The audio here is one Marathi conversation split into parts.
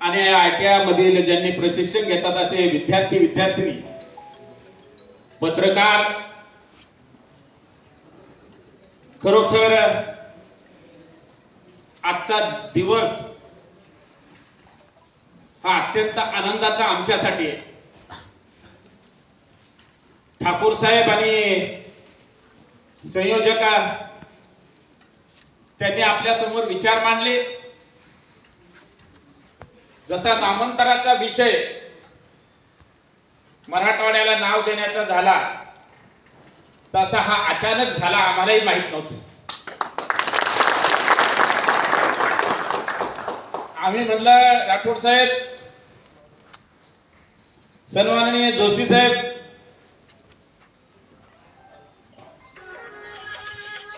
आणि आय टी आय मधील ज्यांनी प्रशिक्षण घेतात असे विद्यार्थी विद्यार्थिनी पत्रकार खरोखर आजचा दिवस हा अत्यंत आनंदाचा आमच्यासाठी आहे. ठाकूर साहेब आणि संयोजका त्यांनी आपल्यासमोर विचार मांडले. जसा नामांतराचा विषय मराठवाड्याला नाव देण्याचा झाला तसा हा अचानक झाला आम्हालाही माहीत नव्हतं. आम्ही म्हणलं राठोड साहेब सन्माननीय जोशी साहेब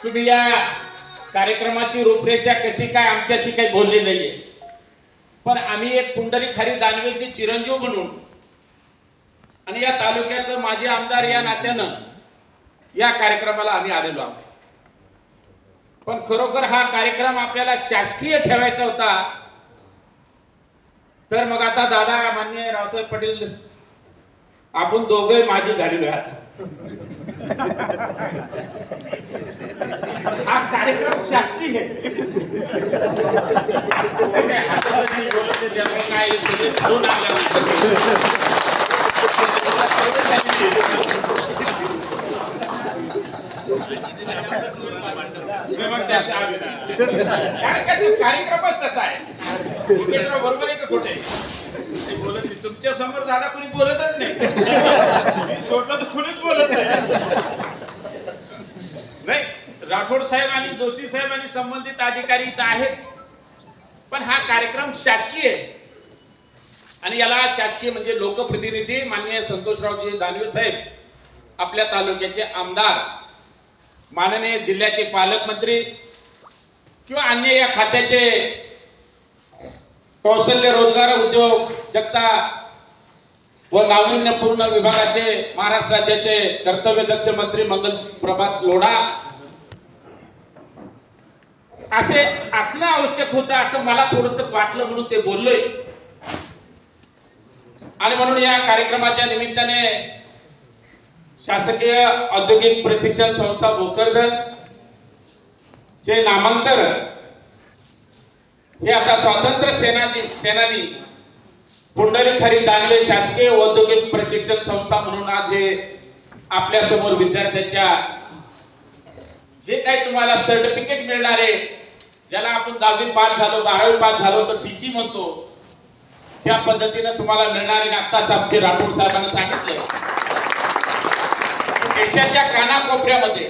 तुम्ही या कार्यक्रमाची रूपरेषा कशी काय आमच्याशी काही बोलली नाहीये. पण आम्ही एक कुंडली खरी दानवेचे चिरंजीव म्हणून आणि या तालुक्याचं माजी आमदार या नात्यानं या कार्यक्रमाला आम्ही आलेलो आहोत. पण खरोखर हा कार्यक्रम आपल्याला शासकीय ठेवायचा होता तर मग आता दादा मान्य रावसाहेब पाटील आपण दोघे माझी झालेलो आहे आता हा कार्यक्रम शासकीय कार्यक्रमच तसा आहे बरोबर आहे का बोलत तुमच्यासमोर दादा कोणी बोलतच नाही सोडलं तर कुणीच बोलत नाही नाही राठोड साहेब आणि जोशी साहेब आणि संबंधित अधिकारी इथं आहेत. पण हा कार्यक्रम शासकीय आहे. आणि याला शासकीय म्हणजे लोकप्रतिनिधी माननीय संतोषरावजी दानवे साहेब आपल्या तालुक्याचे आमदार माननीय जिल्ह्याचे पालकमंत्री किंवा अन्य या खात्याचे कौशल्य रोजगार उद्योग जगता व नाविन्यपूर्ण विभागाचे महाराष्ट्र राज्याचे कर्तव्य दक्ष मंत्री मंगल प्रभात लोढा असे असणं आवश्यक होतं असं मला थोडस वाटलं म्हणून ते बोललोय. आणि म्हणून या कार्यक्रमाच्या निमित्ताने शासकीय औद्योगिक प्रशिक्षण संस्था भोकरदन चे नामांतर हे आता स्वातंत्र्य सेनाजी सेनानी पुंडलिक हरी दानवे शासकीय औद्योगिक प्रशिक्षण संस्था म्हणून आज हे आपल्यासमोर विद्यार्थ्यांच्या जे काही तुम्हाला सर्टिफिकेट मिळणार आहे ज्याला आपण दहावी पास झालो बारावी पास झालो तर डीसी म्हणतो त्या पद्धतीने तुम्हाला मिळणार आहे. आत्ताच आमचे राठोड साहेबांना सांगितलं देशाच्या कानाकोपऱ्यामध्ये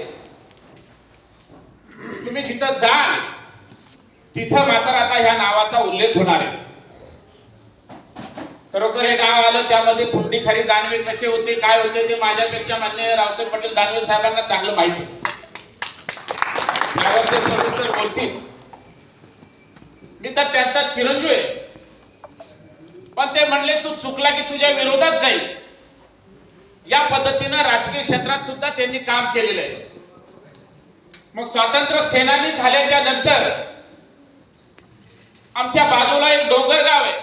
तुम्ही जिथं जाल तिथं मात्र आता ह्या नावाचा उल्लेख होणार आहे. खरोखर हे नाव आलं त्यामध्ये पुंडी खरी दानवे कसे होते काय होते ते माझ्यापेक्षा मान्य रावसाहेब पटेल दानवे साहेबांना चांगलं माहिती आहे. सविस्तर बोलतील मी तर त्यांचा चिरंजीव आहे. पण ते म्हणले तू चुकला की तुझ्या विरोधात जाईल. या पद्धतीनं राजकीय क्षेत्रात सुद्धा त्यांनी काम केलेलं आहे. मग स्वातंत्र्य सेनानी झाल्याच्यानंतर आमच्या बाजूला एक डोंगर गाव आहे.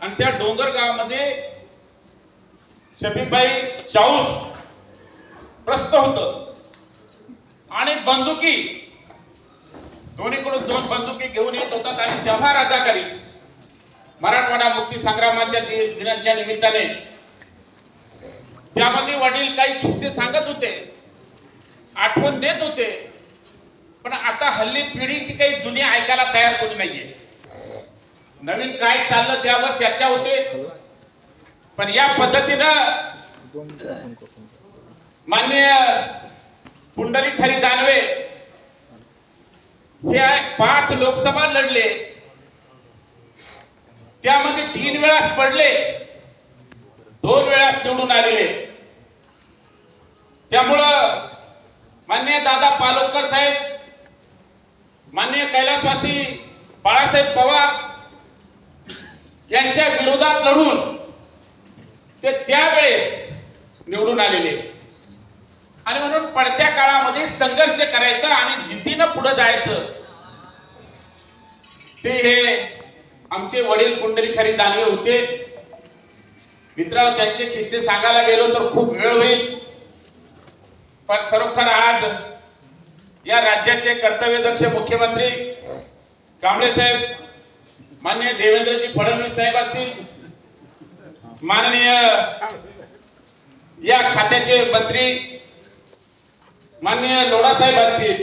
आणि त्या डोंगर गावामध्ये शफीबाई चाऊस प्रस्त होतं. आणि बंदुकी. दोन्हीकडून दोन बंदुकी घेऊन येत होतात आणि तेव्हा राजाकारी मराठवाडा मुक्ती संग्रामाच्या दिनाच्या निमित्ताने. त्यामध्ये वडील काही किस्से सांगत होते. आठवण देत होते. पण आता हल्ली पिढी ती काही जुनी ऐकायला तयार कोणी नाहीये. नवीन काय चाललं त्यावर चर्चा होते. पण या पद्धतीनं माननीय पुंडलिक हरी दानवे हे पाच लोकसभा लढले. त्यामध्ये तीन वेळास पडले दोन वेळास निवडून आलेले. त्यामुळं मान्य दादा पालोदकर साहेब मान्य कैलासवासी बाळासाहेब पवार यांच्या विरोधात लढून ते त्यावेळेस निवडून आलेले. आणि म्हणून पडत्या काळामध्ये संघर्ष करायचा आणि जिद्दीनं पुढे जायचं. ते हे आमचे वडील कुंडली हरी दानवे होते. मित्र त्यांचे किस्से सांगायला गेलो तर खूप वेळ होईल. पण खरोखर आज या राज्याचे कर्तव्यदक्ष मुख्यमंत्री कांबळे साहेब माननीय देवेंद्रजी फडणवीस साहेब असतील माननीय या खात्याचे मंत्री माननीय लोढा साहेब असतील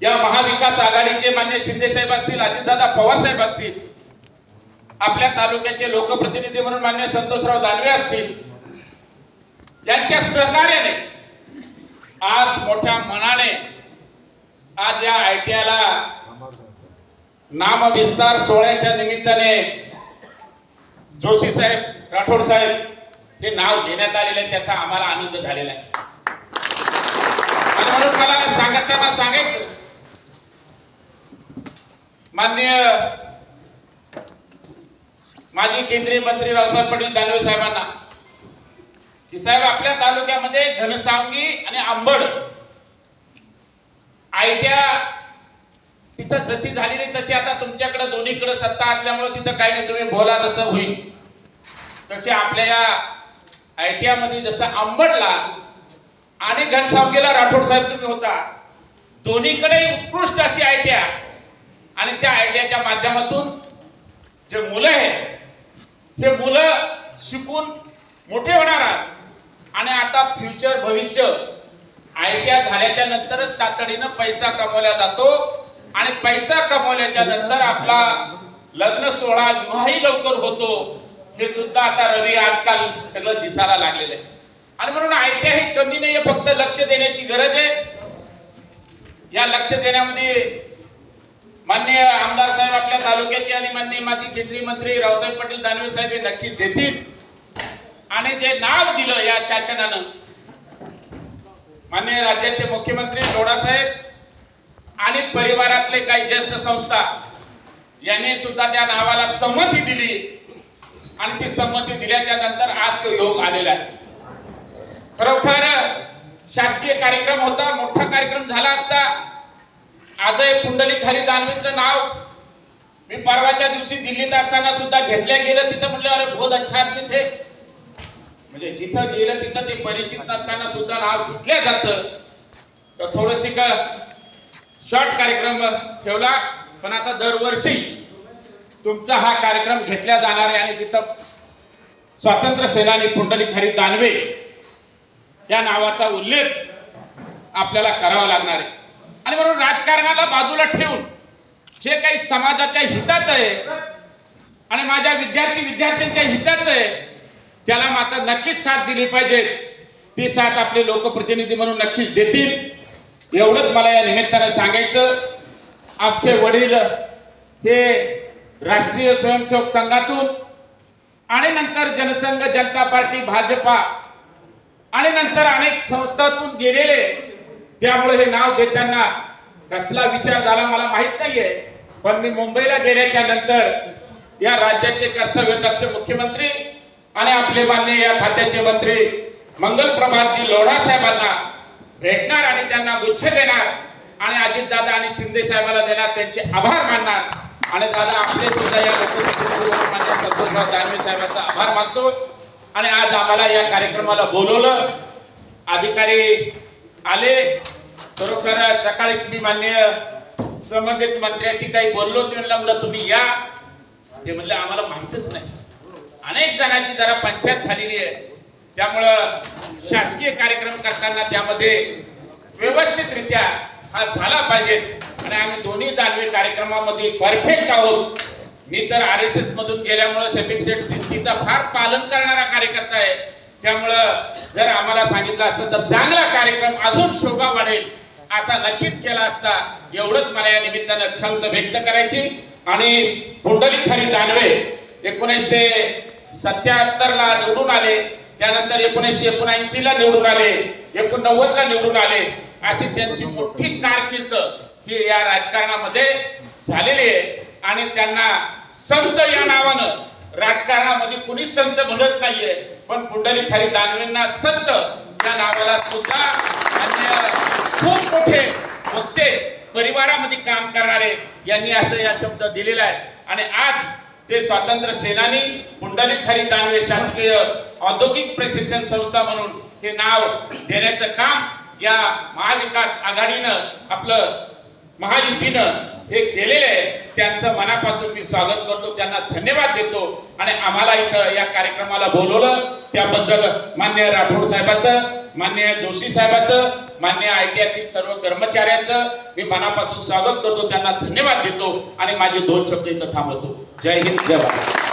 या महाविकास आघाडीचे मान्य शिंदे साहेब असतील अजितदादा पवार साहेब असतील आपल्या तालुक्याचे लोकप्रतिनिधी म्हणून मान्य संतोषराव दानवे असतील यांच्या सहकार्याने आज मोठ्या मनाने आज या आयटीआयला नामविस्तार सोहळ्याच्या निमित्ताने जोशी साहेब राठोड साहेब हे नाव देण्यात आलेलं आहे त्याचा आम्हाला आनंद झालेला आहे. म्हणून मला सांगताना सांगायचं. माननीय माजी केंद्रीय मंत्री रावसाहेब पाटील दानवे साहेबांना की साहेब आपल्या तालुक्यामध्ये घनसावंगी आणि आंबड आयट्या तिथं जशी झालेली तशी आता तुमच्याकडे दोन्हीकडे सत्ता असल्यामुळे तिथं काही नाही तुम्ही बोला जसं होईल. तसे आपल्या या आयटीआयमध्ये जसं आंबडला आणि घनसावंगीला राठोड साहेब तुम्ही होता. दोन्हीकडे उत्कृष्ट अशी आयडिया. आणि त्या आयडियाच्या माध्यमातून जे मुलं आहेत ते मुलं शिकून मोठे होणार आहात. आणि आता फ्युचर भविष्य आयटीआय झाल्याच्या नंतरच तातडीनं पैसा कमवला जातो. आणि पैसा कमवल्याच्या नंतर आपला लग्न सोहळा विवाहही लवकर होतो. हे सुद्धा आता रवी आजकाल सगळं दिसायला लागलेलं आहे. आणि म्हणून आयटीआय हे कमी नाहीये फक्त लक्ष देण्याची गरज आहे. या लक्ष देण्यामध्ये मान्य आमदार साहेब आपल्या तालुक्याचे आणि मान्य माजी केंद्रीय मंत्री रावसाहेब पाटील दानवे साहेब हे नक्की देतील. आणि जे नाव दिलं या शासनानं मान्य राज्याचे मुख्यमंत्री लोढा साहेब आणि परिवारातले काही ज्येष्ठ संस्था यांनी सुद्धा त्या नावाला संमती दिली. आणि ती संमती दिल्याच्या नंतर आज तो योग आलेला आहे. खरोखर शासकीय कार्यक्रम होता मोठा कार्यक्रम झाला असता. आजही पुंडलिक हरी दानवेचं नाव मी परवाच्या दिवशी दिल्लीत असताना सुद्धा घेतल्या गेलं तिथं म्हटलं अरे बहुत अच्छा आदमी थे. म्हणजे जिथं गेलं तिथं ते परिचित नसताना सुद्धा नाव घेतल्या जातं. तर थोडस शॉर्ट कार्यक्रम ठेवला पण आता दरवर्षी तुमचा हा कार्यक्रम घेतला जाणार आहे आणि तिथं स्वातंत्र्य सेनानी पुंडलिक हरी दानवे या नावाचा उल्लेख आपल्याला करावा लागणार आहे. आणि म्हणून राजकारणाला बाजूला ठेवून जे काही समाजाच्या हिताचं आहे आणि माझ्या विद्यार्थी विद्यार्थ्यांच्या हिताचं आहे त्याला मात्र नक्कीच साथ दिली पाहिजे. ती साथ आपले लोकप्रतिनिधी म्हणून नक्कीच देतील. एवढंच मला या निमित्तानं सांगायचं. आमचे वडील हे राष्ट्रीय स्वयंसेवक संघातून आणि नंतर जनसंघ जनता पार्टी भाजपा आणि नंतर अनेक संस्थातून गेलेले त्यामुळे हे नाव देताना कसला विचार झाला मला माहीत नाहीये. पण मी मुंबईला गेल्याच्यानंतर या राज्याचे कर्तव्य दक्ष मुख्यमंत्री आणि आपले मान्य या खात्याचे मंत्री मंगल प्रभातजी लोढा साहेबांना भेटणार आणि त्यांना गुच्छ देणार आणि अजितदादा आणि शिंदे साहेबांना देणार त्यांचे आभार मानणार. आणि दादा आपले सुद्धा या संतोषराव दानवे साहेबांचा आभार मानतो. आणि आज आम्हाला या कार्यक्रमाला बोलवलं. अधिकारी आले. खरोखर सकाळीच मी मान्य संबंधित मंत्र्याशी काही बोललो ते म्हणलं म्हणलं तुम्ही या. ते म्हणलं आम्हाला माहितच नाही. अनेक जणांची जरा पंचायत झालेली आहे. त्यामुळं शासकीय कार्यक्रम करताना त्यामध्ये व्यवस्थितरित्या हा झाला पाहिजे. आणि आम्ही दोन्ही दानवी कार्यक्रमामध्ये परफेक्ट आहोत. मी तर आर एस एस मधून गेल्यामुळं सेपिक सेट शिस्तीचा फार पालन करणारा कार्यकर्ता आहे. त्यामुळं जर आम्हाला सांगितलं असतं तर चांगला कार्यक्रम अजून शोभा वाढेल असा नक्कीच केला असता एवढंच मला या निमित्तानं खंत व्यक्त करायची. आणि पुंडलिक हरी दानवे एकोणीसशे सत्याहत्तर ला निवडून आले. त्यानंतर एकोणीसशे एकोणऐंशी ला निवडून आले. एकोणनव्वद ला निवडून आले. अशी त्यांची मोठी कारकीर्द ही या राजकारणामध्ये झालेली आहे. आणि त्यांना संत या नावानं. राजकारणामध्ये कुणी संत म्हणत नाहीये पण पुंडलिक हरी दानवेंना संत या नावाला सुद्धा खूप मोठे वक्ते परिवारामध्ये काम करणारे यांनी असं या शब्द दिलेला आहे. आणि आज ते स्वातंत्र्य सेनानी पुंडलिक हरी दानवे शासकीय औद्योगिक प्रशिक्षण संस्था म्हणून हे नाव देण्याचं काम या महाविकास आघाडीनं आपलं महायुतीनं हे केलेलं आहे. त्यांचं मनापासून मी स्वागत करतो. त्यांना धन्यवाद देतो. आणि आम्हाला इथं या कार्यक्रमाला बोलवलं. त्याबद्दल मान्य राठोड साहेबाचं मान्य जोशी साहेबाचं मान्य आय टी आयतील सर्व कर्मचाऱ्यांचं मी मनापासून स्वागत करतो. त्यांना धन्यवाद देतो. आणि माझे दोन शब्द इथं थांबवतो. जय हिंद जय भारत.